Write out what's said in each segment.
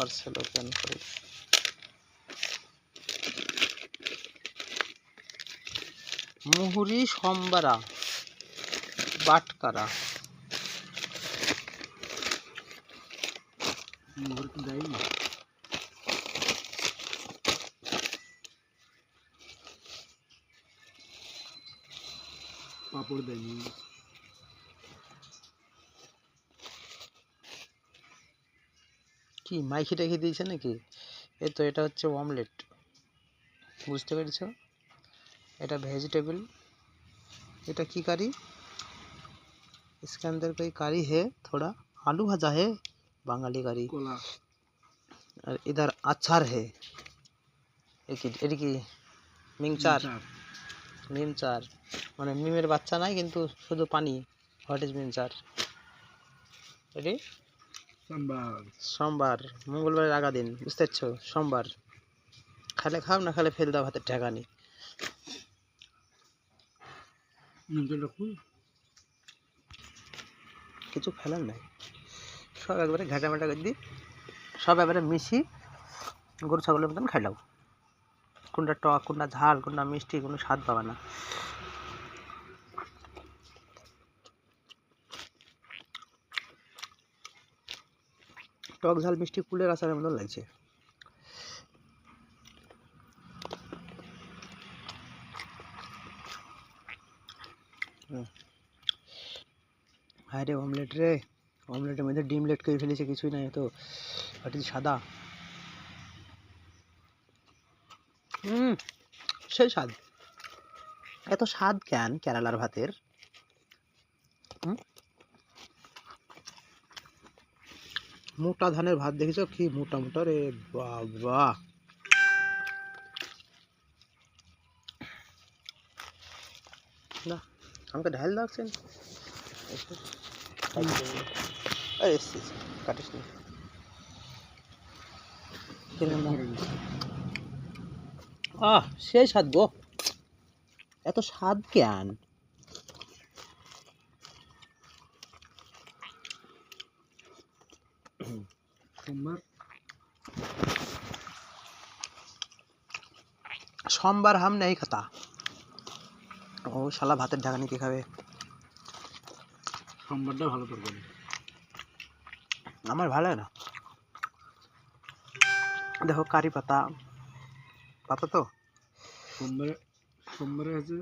Parcel open করি। মুহুরি সম্বারা বাটকারা। পাপড় দেয়নি। কি মাইকি টাইকি দিয়েছে নাকি এই তো এটা হচ্ছে অমলেট বুঝতে পেরেছো এটা ভেজিটেবল এটা কি কারি इसके अंदर कोई कारी है थोड़ा आलू भाजा है বাঙালি কারি কলা আর ইধার আচার হে এ কি এটা কি মিংচার মিম চার মানে মিমের বাচ্চা নাই কিন্তু শুধু পানি হোয়াট ইজ মিম চার এটি সাম্বার। সোমবার মঙ্গলবারের আগা দিন বুঝতে পারছ? সোমবার। খালে খাও না খালে ফেল দাও ঠেকানি নিমতলটা খুল কিছু ফেলার নাই। সব একবারে ঘাটামাটা করে দিই। সব একবারে মিশি গরু ছাগলের মতন খাইলাও কোনটা টক কোনটা ঝাল কোনটা মিষ্টি কোনো স্বাদ পাবা না। টক ঝাল, মিষ্টি কুলের আচারের মতন লাগছে। হ্যাঁ রে অমলেট রে। অমলেটের মধ্যে ডিম লেট করে ফেলেছে, কিছুই নাই তো। বাটি সাদা? হুম, সেই স্বাদ। এত স্বাদ কেন? কেরালার ভাতের? হুম? মোটা ধানের ভাত দেখেছ? কি মোটা মোটা রে বাবা। আমাকে ঢাল লাগছেন কাটিস নি। আহ, সেই স্বাদ গো। এত স্বাদ কেন? সোমবার। সোমবার হাম নেই খাতা। ও শালা ভাতের ঢাকানি কে খাবে? সোমবারটা ভালো তরকারি। আমার ভালো না। দেখো কারি পাতা। পাতা তো? সোমবারে সোমবারে আছে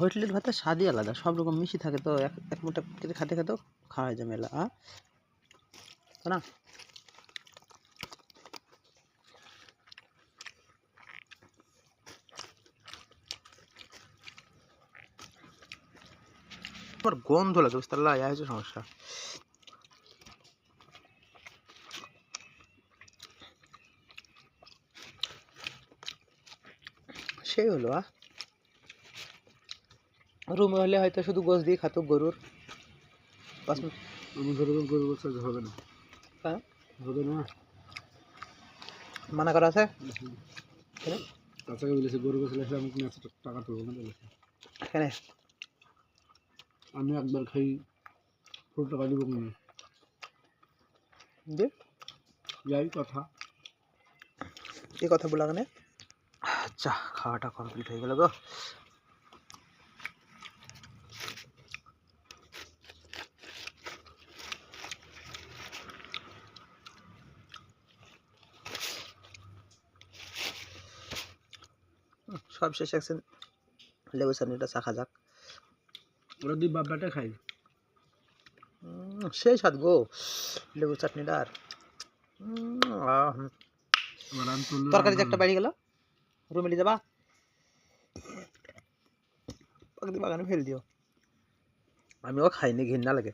হোটেলের ভাতের স্বাদই আলাদা, সব রকম মিশি থাকে তো, এক এক মুঠা কেটে খাতে খাতেও খাওয়া যায় মেলা না? আমার গন্ধ লাগে বুঝতে পারলা? ইয়া হচ্ছে সমস্যা। সেই হলো আ রুমে হলে হয়তো শুধু গোছ দিয়ে খাতো গরুর। পাঁচ মিনিট। আমি যেরকম গরু বলছে হবে না। হ্যাঁ? হবে না? মানা করা আছে? কেন? চাচাকে বলেছে গরু গোছ লেখলে আমি কোনো এত টাকা তুলবো না বলেছে। এখানে আমি একবার খাই পুরো টাকা দিব না যে যাই কথা। এই কথা বলা কেন? আচ্ছা খাওয়াটা কমপ্লিট হয়ে গেল গো। হুম, সব শেষ একদিন লেবু চাটনিটা চাখা যাক। ওরা দুই বাপ বেটা খাই সেই স্বাদ গো। লেবু আমি তুললে তরকারি একটা। বাড়ি গেল। রুমে নিয়ে যাবা। বাগানে ফেল দিও। আমিও খাইনি ঘৃণা লাগে।